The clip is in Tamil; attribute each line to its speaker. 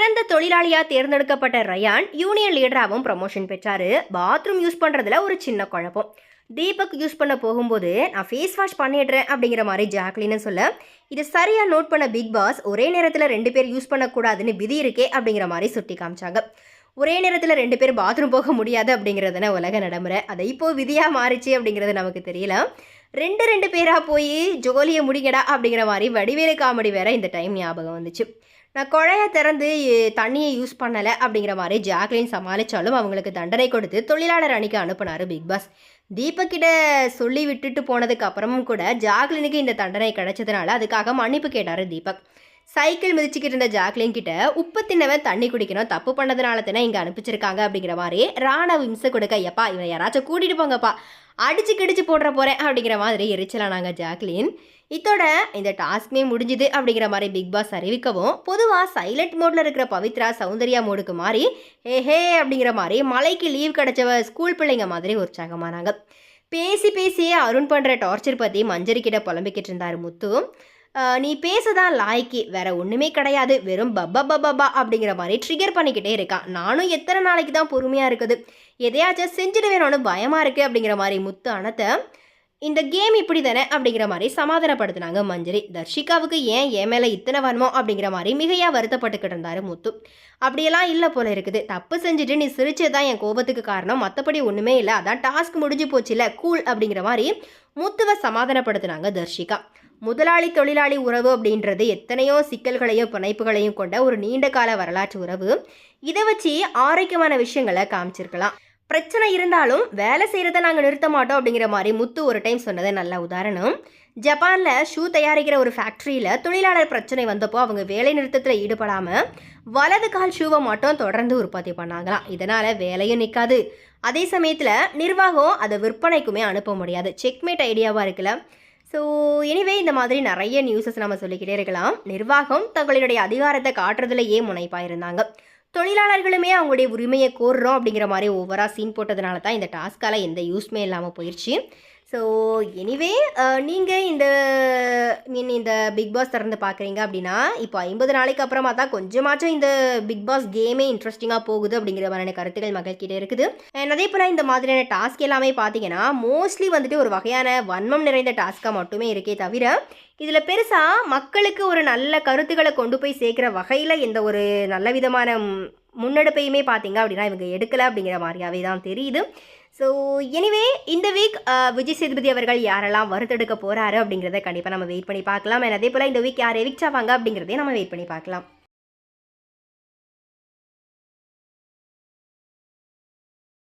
Speaker 1: சிறந்த தொழிலாளியா தேர்ந்தெடுக்கப்பட்ட ரயான் யூனியன் லீடராகவும் ப்ரமோஷன் பெற்றாரு. பாத்ரூம் யூஸ் பண்றதுல ஒரு சின்ன குழப்பம். தீபக் யூஸ் பண்ண போகும்போது நான் ஃபேஸ் வாஷ் பண்ணிடுறேன் அப்படிங்கிற மாதிரி ஜாக்லின்னு சொல்ல இது சரியாக நோட் பண்ண பிக் பாஸ் ஒரே நேரத்தில் ரெண்டு பேர் யூஸ் பண்ணக்கூடாதுன்னு விதி இருக்கே அப்படிங்கிற மாதிரி சுட்டி காமிச்சாங்க. ஒரே நேரத்தில் ரெண்டு பேர் பாத்ரூம் போக முடியாது அப்படிங்கிறதுன உலக நடைமுறை. அதை இப்போது விதியாக மாறிச்சு அப்படிங்கிறது நமக்கு தெரியல. ரெண்டு ரெண்டு பேராக போய் ஜோலியை முடிங்கடா அப்படிங்கிற மாதிரி வடிவேலு காமெடி வேற இந்த டைம் ஞாபகம் வந்துச்சு. நான் குழைய திறந்து தண்ணியை யூஸ் பண்ணலை அப்படிங்கிற மாதிரி ஜாக்லின் சமாளித்தாலும் அவங்களுக்கு தண்டனை கொடுத்து தொழிலாளர் அணிக்கு அனுப்புனாரு பிக் பாஸ். தீபக்கிட்ட சொல்லி விட்டுட்டு போனதுக்கு அப்புறமும் கூட ஜாக்லினுக்கு இந்த தண்டனை கிடைச்சதுனால அதுக்காக மன்னிப்பு கேட்டார் தீபக். சைக்கிள் மிதிச்சுக்கிட்டு இருந்த ஜாக்லின் கிட்ட உப்பு தின்னவன் தண்ணி குடிக்கணும் தப்பு பண்ணதுனால தானே இங்கே அனுப்பிச்சிருக்காங்க அப்படிங்கிற மாதிரி ராணா விம்சை கொடுக்க ஐயப்பா இவனை யாராச்சும் கூட்டிகிட்டு போங்கப்பா. அடிச்சு கிடிச்சு போடுற போகிறேன் அப்படிங்கிற மாதிரி எரிச்சலானாங்க ஜாக்லின். இத்தோட இந்த டாஸ்க்மே முடிஞ்சுது அப்படிங்கிற மாதிரி பிக் பாஸ் அறிவிக்கவும் பொதுவாக சைலண்ட் மோடில் இருக்கிற பவித்ரா சௌந்தர்யா மோடுக்கு மாறி ஹே ஹே அப்படிங்கிற மாதிரி மலைக்கு லீவ் கிடச்சவ ஸ்கூல் பிள்ளைங்க மாதிரி உற்சாகமானாங்க பேசி பேசியே அருண் பண்ணுற டார்ச்சர் பற்றி மஞ்சரி கிட்ட புலம்பிக்கிட்டு இருந்தார் முத்து. நீ பேசதான் லாய்க்கு. வேற ஒன்றுமே கிடையாது. வெறும் பப்பா பப்பா அப்படிங்கிற மாதிரி ட்ரிகர் பண்ணிக்கிட்டே இருக்கான் நானும் எத்தனை நாளைக்கு தான் பொறுமையாக இருக்குது. எதையாச்சும் செஞ்சுடுவேணும்னு பயமாக இருக்குது அப்படிங்கிற மாதிரி முத்து அணத்தை இந்த கேம் இப்படி தானே அப்படிங்கிற மாதிரி சமாதானப்படுத்தினாங்க மஞ்சரி. தர்ஷிகாவுக்கு ஏன் என் மேலே இத்தனை வரமோ அப்படிங்கிற மாதிரி மிகையாக வருத்தப்பட்டுக்கிட்டு இருந்தார் முத்து. அப்படியெல்லாம் இல்லை போல இருக்குது. தப்பு செஞ்சுட்டு நீ சிரிச்சது தான் என் கோபத்துக்கு காரணம். மற்றபடி ஒன்றுமே இல்லை. அதான் டாஸ்க் முடிஞ்சு போச்சுல. கூல் அப்படிங்கிற மாதிரி முத்துவை சமாதானப்படுத்தினாங்க தர்ஷிகா. முதலாளி தொழிலாளி உறவு அப்படின்றது எத்தனையோ சிக்கல்களையும் பிணைப்புகளையும் கொண்ட ஒரு நீண்ட கால வரலாற்று உறவு. இதை வச்சு ஆரோக்கியமான விஷயங்களை காமிச்சிருக்கலாம். பிரச்சனை இருந்தாலும் வேலை செய்கிறத நாங்கள் நிறுத்த மாட்டோம் அப்படிங்கிற மாதிரி முத்து ஒரு டைம் சொன்னது நல்ல உதாரணம். ஜப்பானில் ஷூ தயாரிக்கிற ஒரு ஃபேக்ட்ரியில் தொழிலாளர் பிரச்சனை வந்தப்போ அவங்க வேலை நிறுத்தத்தில் ஈடுபடாமல் வலது கால் ஷூவை மட்டும் தொடர்ந்து உற்பத்தி பண்ணாங்களாம். இதனால் வேலையும் நிற்காது அதே சமயத்தில் நிர்வாகம் அதை விற்பனைக்குமே அனுப்ப முடியாது. செக்மேட் ஐடியாவாக இருக்குல்ல. ஸோ எனிவே இந்த மாதிரி நிறைய நியூஸஸ் நம்ம சொல்லிக்கிட்டே இருக்கலாம். நிர்வாகம் தங்களுடைய அதிகாரத்தை காட்டுறதுலையே முனைப்பாக இருந்தாங்க தொழிலாளர்களுமே அவங்களுடைய உரிமையை கோர்றோம் அப்படிங்கிற மாதிரி ஓவராக சீன் போட்டதுனால தான் இந்த டாஸ்க்கால் எந்த யூஸ்மே இல்லாமல் போயிடுச்சு ஸோ எனிவே நீங்கள் இந்த மீன் இந்த பிக் பாஸ் திறந்து பார்க்குறீங்க அப்படின்னா இப்போ ஐம்பது நாளைக்கு அப்புறமா தான் கொஞ்சமாச்சும் இந்த பிக் பாஸ் கேமே இன்ட்ரெஸ்டிங்காக போகுது அப்படிங்கிற மாதிரியான கருத்துக்கள் மக்கள்கிட்ட இருக்குது. And அதே போல் இந்த மாதிரியான டாஸ்க் எல்லாமே பார்த்தீங்கன்னா மோஸ்ட்லி வந்துட்டு ஒரு வகையான வன்மம் நிறைந்த டாஸ்க்காக மட்டுமே இருக்கே தவிர இதில் பெருசாக மக்களுக்கு ஒரு நல்ல கருத்துக்களை கொண்டு போய் சேர்க்குற வகையில் எந்த ஒரு நல்ல விதமான முன்னெடுப்பையுமே பார்த்தீங்க அப்படின்னா இவங்க எடுக்கலை அப்படிங்கிற மாதிரியாவே தான் தெரியுது. ஸோ எனிவே இந்த வீக் uh, விஜய் சேதுபதி அவர்கள் யாரெல்லாம் வறுத்தெடுக்க போகிறாரு அப்படிங்கிறத கண்டிப்பாக நம்ம வெயிட் பண்ணி பார்க்கலாம். And அதே போல் இந்த வீக் யார் எவிக்ட் ஆவாங்க அப்படிங்கிறதையும் நம்ம வெயிட் பண்ணி பார்க்கலாம்.